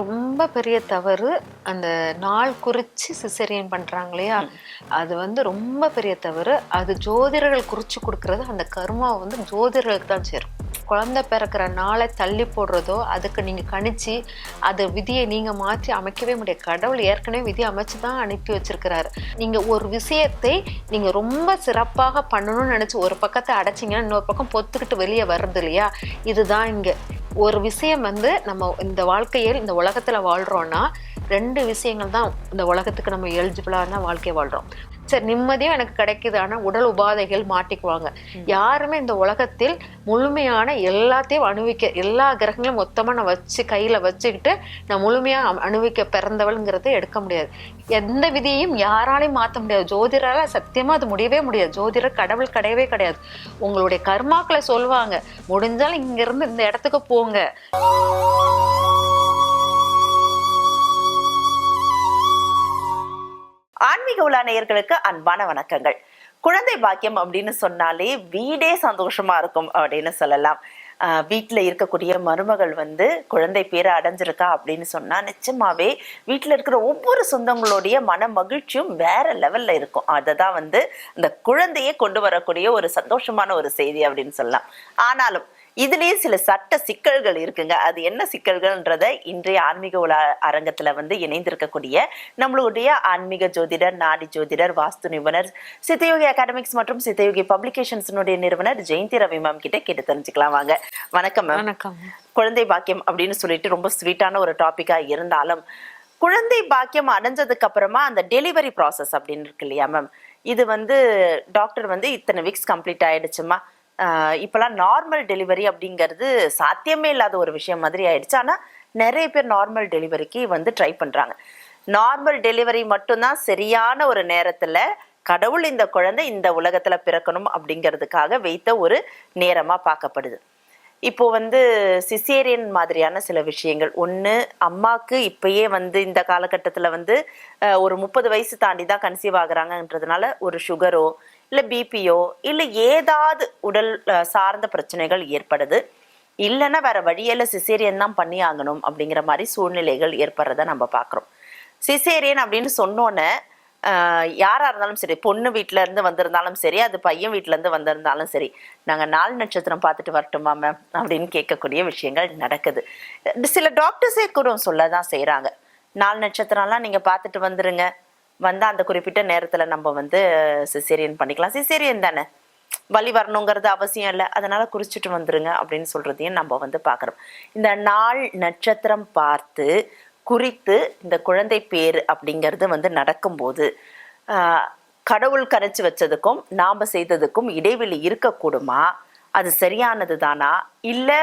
ரொம்ப பெரிய தவறு. அந்த நாள் குறிச்சு சிசரியன் பண்றாங்க இல்லையா அது வந்து ரொம்ப பெரிய தவறு. அது ஜோதிடர்கள் குறிச்சு கொடுக்கறது அந்த கர்மாவை வந்து ஜோதிடர்களுக்கு தான் சேரும். குழந்தை பிறக்கிற நாளை தள்ளி போடுறதோ அதுக்கு நீங்கள் கணிச்சு அது விதியை நீங்கள் மாற்றி அமைக்கவே முடியாது. கடவுள் ஏற்கனவே விதி அமைச்சு தான் அனுப்பி வச்சிருக்கிறாரு. நீங்கள் ஒரு விஷயத்தை நீங்கள் ரொம்ப சிறப்பாக பண்ணணும்னு நினச்சி ஒரு பக்கத்தை அடைச்சிங்கன்னா இன்னொரு பக்கம் பொத்துக்கிட்டு வெளியே வர்றது இல்லையா? இதுதான் இங்கே. ஒரு விஷயம் வந்து நம்ம இந்த வாழ்க்கையில் இந்த உலகத்தில் வாழ்கிறோன்னா ரெண்டு விஷயங்கள் தான் இந்த உலகத்துக்கு நம்ம எலிஜிபிளான வாழ்க்கையை வாழ்கிறோம் சரி நிம்மதியும் எனக்கு கிடைக்குது. ஆனா உடல் உபாதைகள் மாட்டிக்குவாங்க. யாருமே இந்த உலகத்தில் முழுமையான எல்லாத்தையும் அணுவிக்க எல்லா கிரகங்களும் மொத்தமா நான் வச்சு கையில வச்சுக்கிட்டு நான் முழுமையா அ- அணுவிக்க பிறந்தவள்ங்கிறத எடுக்க முடியாது. எந்த விதியையும் யாராலையும் மாத்த முடியாது. ஜோதிடரால சத்தியமா அது முடியவே முடியாது. ஜோதிடர் கடவுள் கிடையவே கிடையாது. உங்களுடைய கர்மாக்களை சொல்லுவாங்க முடிஞ்சாலும் இங்க இருந்து இந்த இடத்துக்கு போங்க. ஆன்மீக உலா நேயர்களுக்கு அன்பான வணக்கங்கள். குழந்தை பாக்கியம் அப்படின்னு சொன்னாலே வீடே சந்தோஷமா இருக்கும் அப்படின்னு சொல்லலாம். வீட்டில் இருக்கக்கூடிய மருமகள் வந்து குழந்தை பேரை அடைஞ்சிருக்கா அப்படின்னு சொன்னால் நிச்சயமாகவே வீட்டில் இருக்கிற ஒவ்வொரு சொந்தங்களுடைய மன மகிழ்ச்சியும் வேற லெவலில் இருக்கும். அதை தான் வந்து அந்த குழந்தையே கொண்டு வரக்கூடிய ஒரு சந்தோஷமான ஒரு செய்தி அப்படின்னு சொல்லலாம். ஆனாலும் இதுலயே சில சட்ட சிக்கல்கள் இருக்குங்க. அது என்ன சிக்கல்கள்ன்றத இன்றைய ஆன்மீக உலா அரங்கத்துல வந்து இணைந்திருக்கக்கூடிய நம்மளுடைய ஆன்மீக ஜோதிடர் நாடி ஜோதிடர் வாஸ்து நிபுணர் சித்தயோகி அகாடமிக்ஸ் மற்றும் சித்தயோகி பப்ளிகேஷன்ஸினுடைய நிறுவனர் ஜெயந்தி ரவி மேம் கிட்ட கேட்டு தெரிஞ்சுக்கலாம் வாங்க. வணக்கம் மேம் வணக்கம். குழந்தை பாக்கியம் அப்படின்னு சொல்லிட்டு ரொம்ப ஸ்வீட்டான ஒரு டாபிக்கா இருந்தாலும் குழந்தை பாக்கியம் அடைஞ்சதுக்கு அப்புறமா அந்த டெலிவரி ப்ராசஸ் அப்படின்னு இருக்கு இல்லையா மேம் இது வந்து டாக்டர் வந்து இத்தனை வீக்ஸ் கம்ப்ளீட் ஆயிடுச்சுமா? இப்போலாம் நார்மல் டெலிவரி அப்படிங்கிறது சாத்தியமே இல்லாத ஒரு விஷயம் மாதிரி ஆயிடுச்சு. ஆனால் நிறைய பேர் நார்மல் டெலிவரிக்கு வந்து ட்ரை பண்ணுறாங்க நார்மல் டெலிவரி மட்டும்தான் சரியான ஒரு நேரத்தில் கடவுள் இந்த குழந்தை இந்த உலகத்தில் பிறக்கணும் அப்படிங்கிறதுக்காக வைத்த ஒரு நேரமாக பார்க்கப்படுது. இப்போ வந்து சிசேரியன் மாதிரியான சில விஷயங்கள். ஒன்று அம்மாவுக்கு இப்பயே வந்து இந்த காலகட்டத்தில் வந்து ஒரு முப்பது வயசு தாண்டி தான் கன்சீவ் ஆகுறாங்கன்றதுனால ஒரு சுகரோ இல்லை பிபியோ இல்லை ஏதாவது உடல் சார்ந்த பிரச்சனைகள் ஏற்படுது. இல்லைன்னா வேற வழியில் சிசேரியன் தான் பண்ணி ஆகணும் அப்படிங்கிற மாதிரி சூழ்நிலைகள் ஏற்படுறத நம்ம பார்க்குறோம் சிசேரியன் அப்படின்னு சொன்னோன்னே யாராக இருந்தாலும் சரி பொண்ணு வீட்டிலேருந்து இருந்து வந்திருந்தாலும் சரி அது பையன் வீட்டிலேருந்து இருந்து வந்திருந்தாலும் சரி நாங்கள் நாலு நட்சத்திரம் பார்த்துட்டு வரட்டுமா மேம் அப்படின்னு கேட்கக்கூடிய விஷயங்கள் நடக்குது. சில டாக்டர்ஸே கூட சொல்ல தான் செய்கிறாங்க நாலு நட்சத்திரம்லாம் நீங்கள் பார்த்துட்டு வந்துருங்க. வந்து அந்த குறிப்பிட்ட நேரத்தில் நம்ம வந்து சிசேரியன் பண்ணிக்கலாம். சிசேரியன் தானே? வழி வரணுங்கிறது அவசியம் இல்லை. அதனால குறிச்சிட்டு வந்துருங்க அப்படின்னு சொல்றதையும் நம்ம வந்து பார்க்குறோம் இந்த நாள் நட்சத்திரம் பார்த்து குறித்து இந்த குழந்தை பேர் அப்படிங்கிறது வந்து நடக்கும்போது கடவுள் கரைச்சி வச்சதுக்கும் நாம் செய்ததுக்கும் இடைவெளி இருக்கக்கூடுமா? அது சரியானது தானா இல்லை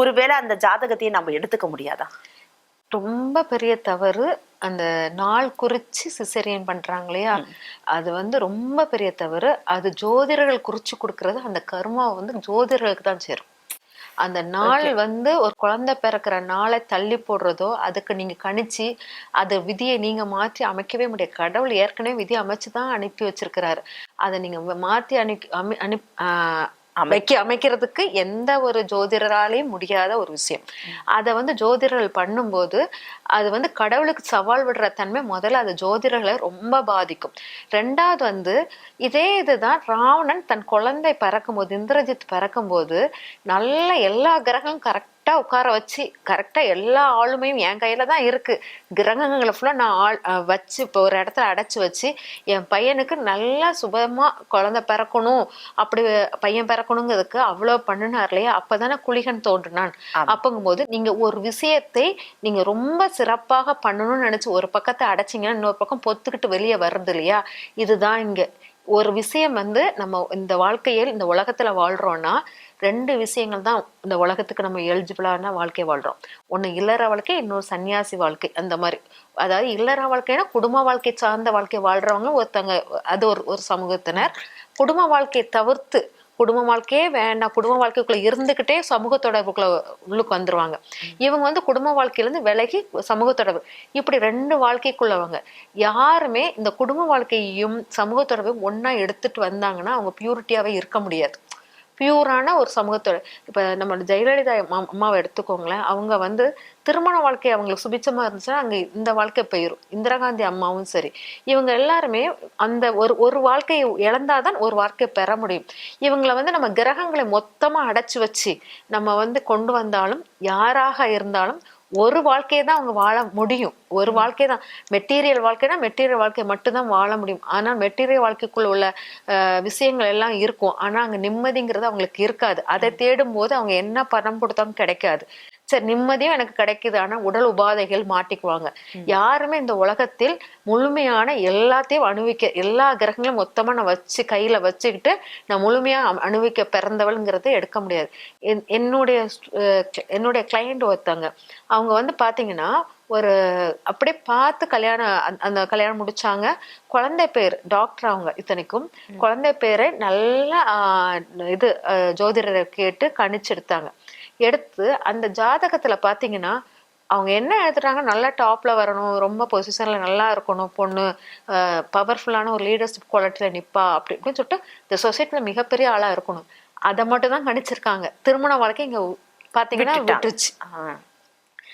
ஒருவேளை அந்த ஜாதகத்தையும் நம்ம எடுத்துக்க முடியாதா? ரொம்ப பெரிய தவறு. அந்த நாள் குறிச்சு சிசரியன் பண்றாங்க இல்லையா அது வந்து ரொம்ப பெரிய தவறு. அது ஜோதிடர்கள் குறிச்சு கொடுக்கறது அந்த கர்மாவை வந்து ஜோதிடர்களுக்கு தான் சேரும். அந்த நாள் வந்து ஒரு குழந்தை பிறக்கிற நாளை தள்ளி போடுறதோ அதுக்கு நீங்க கணிச்சு அது விதியை நீங்க மாற்றி அமைக்கவே முடியாது. கடவுள் ஏற்கனவே விதி அமைச்சு தான் அனுப்பி வச்சிருக்கிறாரு. அதை நீங்க மாத்தி அனு அமி அனுப் அமைக்க அமைக்கிறதுக்கு எந்த ஒரு ஜோதிடராலையும் முடியாத ஒரு விஷயம். அதை வந்து ஜோதிடர்கள் பண்ணும்போது அது வந்து கடவுளுக்கு சவால் விடுற தன்மை முதல்ல அது ஜோதிடர்களை ரொம்ப பாதிக்கும். ரெண்டாவது வந்து இதே இதுதான் ராவணன் தன் குழந்தை பிறக்கும்போது இந்திரஜித் பிறக்கும்போது நல்ல எல்லா கிரகங்களும் கரெக்ட் உட்கார வச்சு கரெக்டா எல்லா ஆளுமையும் என் கையில தான் இருக்கு. கிரகங்களை ஃபுல்லா நான் ஆள் வச்சு இப்போ ஒரு இடத்துல அடைச்சு வச்சு என் பையனுக்கு நல்லா சுபமா குழந்தை பிறக்கணும் அப்படி பையன் பிறக்கணுங்கிறதுக்கு அவ்வளவு பண்ணினார் இல்லையா? அப்பதானே குளிகன் தோன்றினான். அப்பங்கும்போது நீங்க ஒரு விஷயத்தை நீங்க ரொம்ப சிறப்பாக பண்ணணும்னு நினைச்சு ஒரு பக்கத்தை அடைச்சிங்கன்னா இன்னொரு பக்கம் பொத்துக்கிட்டு வெளியே வர்றது இல்லையா? இதுதான் இங்க. ஒரு விஷயம் வந்து நம்ம இந்த வாழ்க்கையில் இந்த உலகத்துல வாழ்றோம்னா ரெண்டு விஷயங்கள் தான் இந்த உலகத்துக்கு நம்ம எலிஜிபிளான வாழ்க்கையை வாழ்றோம். ஒன்று இல்லற வாழ்க்கை இன்னொரு சன்னியாசி வாழ்க்கை அந்த மாதிரி. அதாவது இல்லற வாழ்க்கைனா குடும்ப வாழ்க்கை சார்ந்த வாழ்க்கை வாழ்றவங்க ஒருத்தங்க அது ஒரு ஒரு சமூகத்தினர். குடும்ப வாழ்க்கையை தவிர்த்து குடும்ப வாழ்க்கையே வேண்டாம் குடும்ப வாழ்க்கைக்குள்ள இருந்துகிட்டே சமூக தொடர்புக்குள்ள உள்ளுக்கு வந்துருவாங்க. இவங்க வந்து குடும்ப வாழ்க்கையில இருந்து விலகி சமூக தொடர்பு. இப்படி ரெண்டு வாழ்க்கைக்குள்ளவங்க யாருமே இந்த குடும்ப வாழ்க்கையையும் சமூக தொடர்பையும் ஒண்ணா எடுத்துட்டு வந்தாங்கன்னா அவங்க பியூரிட்டியாவே இருக்க முடியாது. பியூரான ஒரு சமூகத்தோட இப்போ நம்ம ஜெயலலிதா அம்மாவை எடுத்துக்கோங்களேன். அவங்க வந்து திருமண வாழ்க்கை அவங்களுக்கு சுபிச்சமாக இருந்துச்சுன்னா அங்கே இந்த வாழ்க்கை போயிடும் இந்திரா காந்தி அம்மாவும் சரி. இவங்க எல்லாருமே அந்த ஒரு ஒரு வாழ்க்கையை இழந்தாதான் ஒரு வாழ்க்கையை பெற முடியும். இவங்களை வந்து நம்ம கிரகங்களை மொத்தமாக அடைச்சி வச்சு நம்ம வந்து கொண்டு வந்தாலும் யாராக இருந்தாலும் ஒரு வாழ்க்கையை தான் அவங்க வாழ முடியும். ஒரு வாழ்க்கை தான். மெட்டீரியல் வாழ்க்கைனா மெட்டீரியல் வாழ்க்கை மட்டும்தான் வாழ முடியும். ஆனால் மெட்டீரியல் வாழ்க்கைக்குள்ள உள்ள விஷயங்கள் எல்லாம் இருக்கும். ஆனா அங்க நிம்மதிங்கிறது அவங்களுக்கு இருக்காது. அதை தேடும் போது அவங்க என்ன பணம் கொடுத்தாலும் கிடைக்காது. சரி நிம்மதியும் எனக்கு கிடைக்குது. ஆனா உடல் உபாதைகள் மாட்டிக்குவாங்க. யாருமே இந்த உலகத்தில் முழுமையான எல்லாத்தையும் அணுவிக்க எல்லா கிரகங்களும் மொத்தமா நான் வச்சு கையில வச்சுக்கிட்டு நான் முழுமையா அ- அணுவிக்க பிறந்தவள்ங்கிறத எடுக்க முடியாது. என்- என்னுடைய என்னுடைய கிளையண்ட் ஒருத்தங்க. அவங்க வந்து பாத்தீங்கன்னா ஒரு அப்படியே பார்த்து கல்யாணம் அந்த- கல்யாணம் முடிச்சாங்க. குழந்தை பேர் டாக்டர் அவங்க இத்தனைக்கும். குழந்தை பேரை நல்ல இது ஜோதிடரை கேட்டு கணிச்செடுத்தாங்க எடுத்து அந்த ஜாதகத்துல பாத்தீங்கன்னா அவங்க என்ன எழுதுறாங்க நல்லா டாப்ல வரணும் ரொம்ப பொசிஷன்ல நல்லா இருக்கணும் பொண்ணு பவர்ஃபுல்லான ஒரு லீடர்ஷிப் குவாலிட்டியில நிப்பா அப்படி இப்படின்னு சொல்லிட்டு இந்த சொசைட்டில மிகப்பெரிய ஆளா இருக்கணும் அதை மட்டும் தான் கணிச்சிருக்காங்க திருமண வாழ்க்கை இங்க பாத்தீங்கன்னா. விட்டுருச்சு.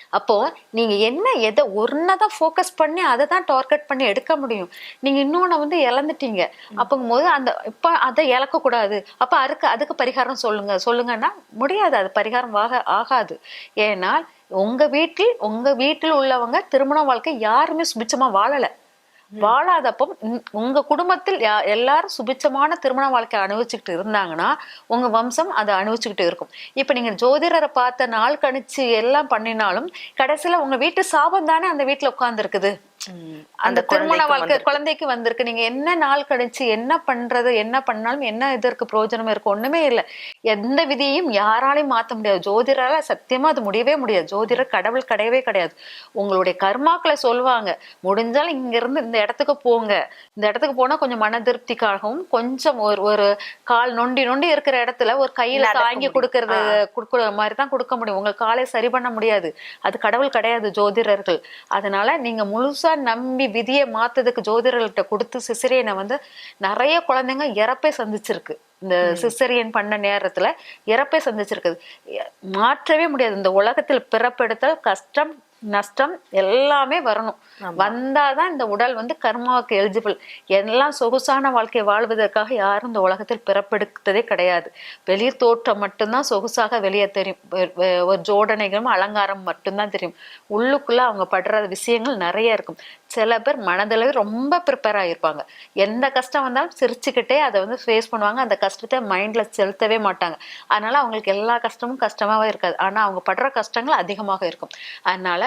அப்போ நீங்க என்ன எதை ஒன்னதான் ஃபோக்கஸ் பண்ணி அதை தான் டார்கெட் பண்ணி எடுக்க முடியும்? நீங்க இன்னொன்னு வந்து இழந்துட்டீங்க. அப்பங்கும் போது அந்த இப்ப அதை இழக்க கூடாது அப்ப அதுக்கு அதுக்கு பரிகாரம் சொல்லுங்க. சொல்லுங்கன்னா முடியாது. அது பரிகாரம் ஆக ஆகாது. ஏனால் உங்க வீட்டில் உங்க வீட்டில் உள்ளவங்க திருமண வாழ்க்கை யாருமே சுபிச்சமா வாழல. வாழாதப்போ உம் உங்க குடும்பத்தில் யா- எல்லாரும் சுபிச்சமான திருமண வாழ்க்கை அனுபவிச்சுக்கிட்டு இருந்தாங்கன்னா உங்க வம்சம் அதை அனுபவிச்சுக்கிட்டு இருக்கும். இப்ப நீங்க ஜோதிடரை பார்த்த நாள் கணிச்சு எல்லாம் பண்ணினாலும் கடைசியில உங்க வீட்டு சாபம் தானே அந்த வீட்டுல உட்கார்ந்து இருக்குது அந்த திருமண வாழ்க்கை. குழந்தைக்கு வந்திருக்கு. நீங்க என்ன நாள் கழிச்சு என்ன பண்றது என்ன பண்ணாலும் என்ன இதற்கு பிரயோஜனம் இருக்கு ஒண்ணுமே இல்ல. எந்த விதியையும் யாராலையும் மாத்த முடியாது. ஜோதிடரால சத்தியமா அது முடியவே முடியாது. ஜோதிடர் கடவுள் கிடையவே கிடையாது. உங்களுடைய கர்மாக்களை சொல்லுவாங்க முடிஞ்சாலும் இங்க இருந்து இந்த இடத்துக்கு போங்க. இந்த இடத்துக்கு போனா கொஞ்சம் மன திருப்திக்காகவும் கொஞ்சம் ஒரு ஒரு கால் நொண்டி நொண்டி இருக்கிற இடத்துல ஒரு கையில தாங்கி. கொடுக்கறது கொடுக்குற மாதிரி தான் கொடுக்க முடியும். உங்க காலை சரி பண்ண முடியாது. அது கடவுள் கிடையாது ஜோதிடர்கள். அதனால நீங்க முழுசா நம்பி விதியை மாத்ததுக்கு ஜோதிடர்கள்ட்ட கொடுத்து சிசிரியனை வந்து நிறைய குழந்தைங்க இறப்பை சந்திச்சிருக்கு. இந்த சிசரியன் பண்ண நேரத்துல இறப்பை சந்திச்சிருக்குது. மாற்றவே முடியாது. இந்த உலகத்தில் பிறப்பெடுத்தல் கஷ்டம் நஷ்டம் எல்லாமே வரணும். வந்தாதான் இந்த உடல் வந்து கர்மாவுக்கு எலிஜிபிள் எல்லாம் சொகுசான வாழ்க்கை வாழ்வதற்காக யாரும் இந்த உலகத்தில் பிறப்பெடுத்ததே கிடையாது. வெளிர் தோற்றம் மட்டும்தான் சொகுசாக வெளியே தெரியும். ஒரு ஜோடனைகளும் அலங்காரம் மட்டும்தான் தெரியும். உள்ளுக்குள்ள அவங்க படுற விஷயங்கள் நிறைய இருக்கும். சில பேர் மனதளவு ரொம்ப ப்ரிப்பேர் ஆகிருப்பாங்க எந்த கஷ்டம் வந்தாலும் சிரிச்சுக்கிட்டே அதை வந்து ஃபேஸ் பண்ணுவாங்க. அந்த கஷ்டத்தை மைண்ட்ல செலுத்தவே மாட்டாங்க. அதனால அவங்களுக்கு எல்லா கஷ்டமும் கஷ்டமாவே இருக்காது. ஆனா அவங்க படுற கஷ்டங்கள் அதிகமாக இருக்கும். அதனால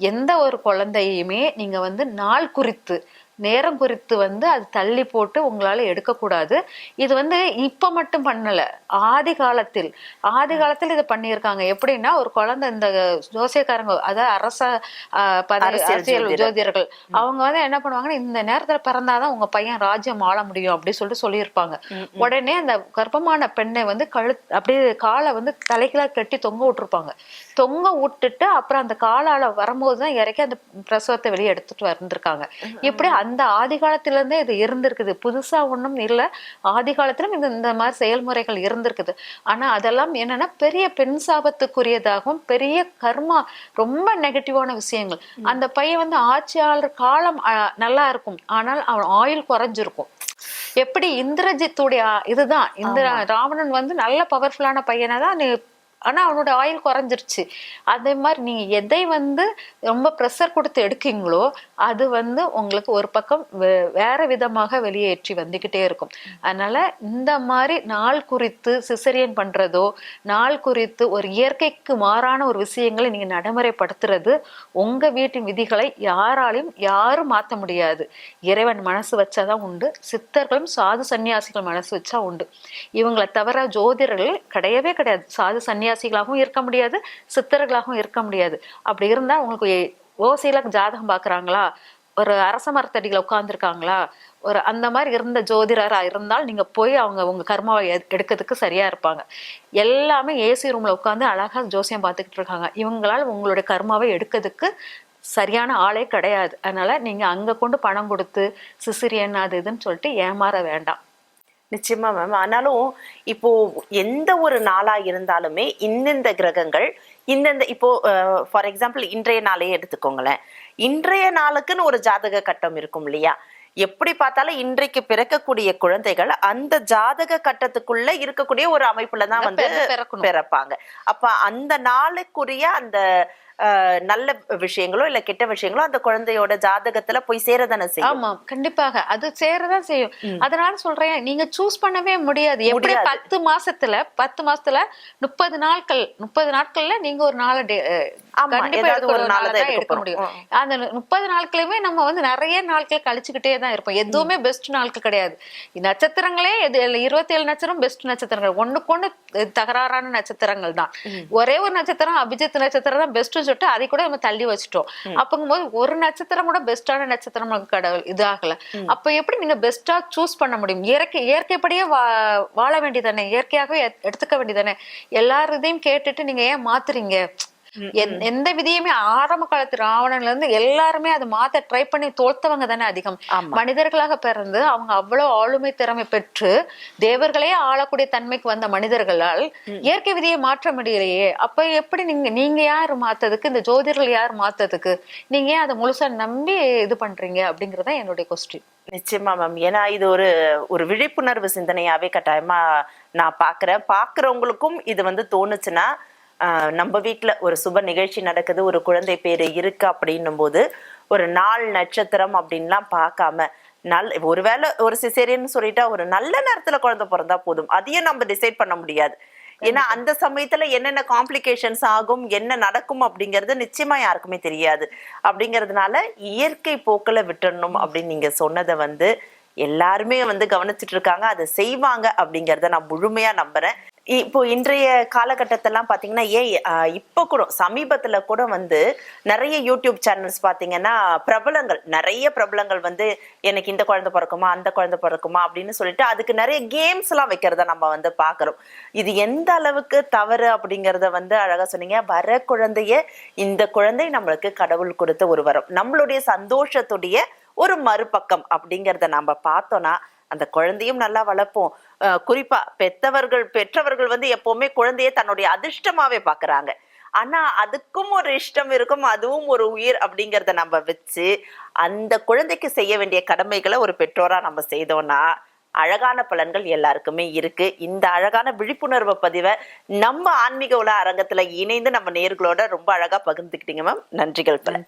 எந்த ஒரு குழந்தையுமே நீங்க வந்து நாள் குறித்து நேரம் குறித்து வந்து அது தள்ளி போட்டு உங்களால எடுக்கக்கூடாது இது வந்து இப்ப மட்டும் பண்ணல. ஆதி காலத்தில் ஆதி காலத்தில் இதை பண்ணியிருக்காங்க. எப்படின்னா ஒரு குழந்தை இந்த ஜோசியக்காரங்க அதாவது அரச அரசியல். ஜோதிடர்கள் அவங்க வந்து என்ன பண்ணுவாங்கன்னா இந்த நேரத்துல பிறந்தாதான் உங்க பையன் ராஜ்யம் ஆள முடியும் அப்படி சொல்லிட்டு சொல்லியிருப்பாங்க. உடனே அந்த கர்ப்பமான பெண்ணை வந்து கழு அப்படியே காலை வந்து தலைகீழா கட்டி தொங்க விட்டுருப்பாங்க. தொங்க விட்டுட்டு அப்புறம் அந்த காலால வரும்போதுதான் இறக்கி அந்த பிரசவத்தை வெளியே எடுத்துட்டு வந்திருக்காங்க. இப்படி அந்த ஆதி காலத்துல இருந்தே இது இருந்திருக்குது? புதுசா ஒண்ணும் இல்ல. ஆதி காலத்திலும் இந்த இந்த மாதிரி செயல்முறைகள் இருந்திருக்குது. ஆனா அதெல்லாம் என்னன்னா பெரிய பெண் சாபத்துக்குரியதாகவும் பெரிய கர்மா ரொம்ப நெகட்டிவான விஷயங்கள். அந்த பையன் வந்து ஆட்சியாளர் காலம் நல்லா இருக்கும். ஆனால் அவன் ஆயுள் குறைஞ்சிருக்கும். எப்படி இந்திரஜித்துடைய இதுதான் இந்திர ராவணன் வந்து நல்ல பவர்ஃபுல்லான பையனை தான் ஆனால் ஆனா அவனோட ஆயில் குறைஞ்சிருச்சு. அதே மாதிரி நீங்க எதை வந்து ரொம்ப ப்ரெஷர் கொடுத்து எடுக்கீங்களோ அது வந்து உங்களுக்கு ஒரு பக்கம் வே- வேற விதமாக வெளியேற்றி வந்துகிட்டே இருக்கும். அதனால இந்த மாதிரி நாள் குறித்து சிசரியன் பண்றதோ நாள் குறித்து ஒரு இயற்கைக்கு மாறான ஒரு விஷயங்களை நீங்க நடைமுறைப்படுத்துறது உங்க வீட்டின் விதிகளை யாராலையும் யாரும் மாத்த முடியாது. இறைவன் மனசு வச்சாதான் உண்டு. சித்தர்களும் சாது சன்னியாசிகள் மனசு வச்சா உண்டு. இவங்களை தவிர ஜோதிடர்கள் கிடையவே கிடையாது. சாது சன்னியாசிகளாகவும் இருக்க முடியாது சித்தர்களாகவும் இருக்க முடியாது. அப்படி இருந்தால் உங்களுக்கு எ- ஓசையில ஜாதகம் பார்க்குறாங்களா ஒரு அரச மரத்தடியில் உட்காந்துருக்காங்களா ஒரு அந்த மாதிரி இருந்த ஜோதிடராக இருந்தால் நீங்கள் போய் அவங்க உங்கள் கர்மாவை எடுக்கிறதுக்கு சரியாக இருப்பாங்க. எல்லாமே ஏசி ரூமில் உட்காந்து அழகாக ஜோசியம் பார்த்துக்கிட்டு இருக்காங்க. இவங்களால் உங்களுடைய கர்மாவை எடுக்கிறதுக்கு சரியான ஆளே கிடையாது. அதனால் நீங்கள் அங்கே கொண்டு பணம் கொடுத்து சிசிரியன் அது இதுன்னு சொல்லிட்டு ஏமாற வேண்டாம். நிச்சயமா மேம் ஆனாலும் இப்போ எந்த ஒரு நாளா இருந்தாலுமே இந்தந்த கிரகங்கள் இந்தந்த இப்போ ஃபார் எக்ஸாம்பிள் இன்றைய நாளையே எடுத்துக்கோங்களேன். இன்றைய நாளுக்குன்னு ஒரு ஜாதக கட்டம் இருக்கும் இல்லையா? எப்படி பார்த்தாலும் இன்றைக்கு பிறக்கக்கூடிய குழந்தைகள் அந்த ஜாதக கட்டத்துக்குள்ள இருக்கக்கூடிய ஒரு அமைப்புல தான் வந்து. பிறப்பாங்க. அப்ப அந்த நாளுக்குரிய அந்த நல்ல விஷயங்களோ இல்ல கெட்ட விஷயங்களோ அந்த குழந்தையோட ஜாதகத்துல போய் சேரதானே செய்யும். ஆமா கண்டிப்பாக. அது சேரதான் செய்யும். அதனால சொல்றேன் நீங்க சூஸ் பண்ணவே முடியாது. எப்படி. பத்து மாசத்துல பத்து மாசத்துல முப்பது நாட்கள் முப்பது நாட்கள்ல நீங்க ஒரு நாளை எடுக்க. முடியும். அந்த முப்பது நாட்களுமே நம்ம வந்து நிறைய நாட்கள் கழிச்சுக்கிட்டே தான் இருப்போம். எதுவுமே பெஸ்ட் நாட்கள் கிடையாது. நட்சத்திரங்களே இருபத்தி ஏழு நட்சத்திரம் பெஸ்ட் நட்சத்திரங்கள். ஒண்ணுக்கு ஒண்ணு தகராறான நட்சத்திரங்கள் தான். ஒரே ஒரு நட்சத்திரம் அபிஜித் நட்சத்திரம் தான் பெஸ்ட்னு சொல்லிட்டு அதை கூட நம்ம தள்ளி வச்சுட்டோம். அப்பங்கும்போது ஒரு நட்சத்திரம் கூட பெஸ்டான நட்சத்திரம் கடவுள் இதாகல. அப்ப எப்படி நீங்க பெஸ்டா சூஸ் பண்ண முடியும்? இயற்கை இயற்கைப்படியே வாழ வேண்டியதானே இயற்கையாகவே எடுத்துக்க வேண்டியதானே எல்லார் இதையும் கேட்டுட்டு நீங்க ஏன் மாத்துறீங்க? எந்த- விதியுமே ஆரம்ப காலத்து ராவணன்ல இருந்து எல்லாருமே அதை மாத்த ட்ரை பண்ணி தோத்தவங்க தானே அதிகம். மனிதர்களாக பிறந்து அவங்க அவ்வளவு ஆளுமை திறமை பெற்று தேவர்களே ஆளக்கூடிய தன்மைக்கு வந்த மனிதர்களால் இயற்கை விதியை மாற்ற முடியலையே. அப்ப எப்படி நீங்க நீங்க யார் மாத்ததுக்கு? இந்த ஜோதிடர்கள் யார் மாத்ததுக்கு? நீங்க ஏன் அதை முழுசா நம்பி இது பண்றீங்க? அப்படிங்கறத என்னுடைய கொஸ்டின் நிச்சயமா மேம் ஏன்னா இது ஒரு ஒரு விழிப்புணர்வு சிந்தனையாவே கட்டாயமா நான் பாக்குறேன். பாக்குறவங்களுக்கும் இது வந்து தோணுச்சுன்னா நம்ம வீட்ல ஒரு சுப நிகழ்ச்சி நடக்குது ஒரு குழந்தை பேரு இருக்கு அப்படின்னும் போது ஒரு நாள் நட்சத்திரம் அப்படின்லாம் பார்க்காம நல் ஒருவேளை ஒரு சிசேரியன்னு சொல்லிட்டா ஒரு நல்ல நேரத்துல குழந்தை பிறந்தா போதும். அதையும் நம்ம டிசைட் பண்ண முடியாது. ஏன்னா அந்த சமயத்துல என்னென்ன காம்ப்ளிகேஷன்ஸ் ஆகும் என்ன நடக்கும் அப்படிங்கிறது நிச்சயமா யாருக்குமே தெரியாது. அப்படிங்கிறதுனால இயற்கை போக்குல விட்டுறணும் அப்படின்னு நீங்க சொன்னதை வந்து எல்லாருமே வந்து கவனிச்சிட்டு இருக்காங்க. அதை செய்வாங்க அப்படிங்கறத நான் முழுமையா நம்புறேன். இப்போ இன்றைய காலகட்டத்தெல்லாம் பார்த்தீங்கன்னா ஏன் இப்போ கூட சமீபத்தில் கூட வந்து நிறைய யூடியூப் சேனல்ஸ் பார்த்தீங்கன்னா பிரபலங்கள் நிறைய பிரபலங்கள் வந்து எனக்கு இந்த குழந்தை பிறக்குமா அந்த குழந்தை பிறக்குமா அப்படின்னு சொல்லிட்டு அதுக்கு நிறைய கேம்ஸ்லாம் வைக்கிறத நம்ம வந்து பார்க்குறோம் இது எந்த அளவுக்கு தவறு அப்படிங்கிறத வந்து அழகாக சொன்னீங்க. வர குழந்தைய இந்த குழந்தை நம்மளுக்கு கடவுள் கொடுத்த ஒரு வரம். நம்மளுடைய சந்தோஷத்துடைய ஒரு மறுபக்கம் அப்படிங்கிறத நம்ம பார்த்தோன்னா அந்த குழந்தையும் நல்லா வளர்ப்போம். குறிப்பா பெத்தவர்கள் பெற்றவர்கள் வந்து எப்பவுமே குழந்தைய தன்னுடைய அதிர்ஷ்டமாவே பாக்குறாங்க. ஆனா அதுக்கும் ஒரு இஷ்டம் இருக்கும் அதுவும் ஒரு உயிர் அப்படிங்கிறத நம்ம வச்சு அந்த குழந்தைக்கு செய்ய வேண்டிய கடமைகளை ஒரு பெற்றோரா நம்ம செய்தோம்னா அழகான பலன்கள் எல்லாருக்குமே இருக்கு. இந்த அழகான விழிப்புணர்வு பதிவை நம்ம ஆன்மீக உலக அரங்கத்துல இணைந்து நம்ம நேர்களோட ரொம்ப அழகா பகிர்ந்துக்கிட்டீங்க மேம். நன்றிகள் பலன்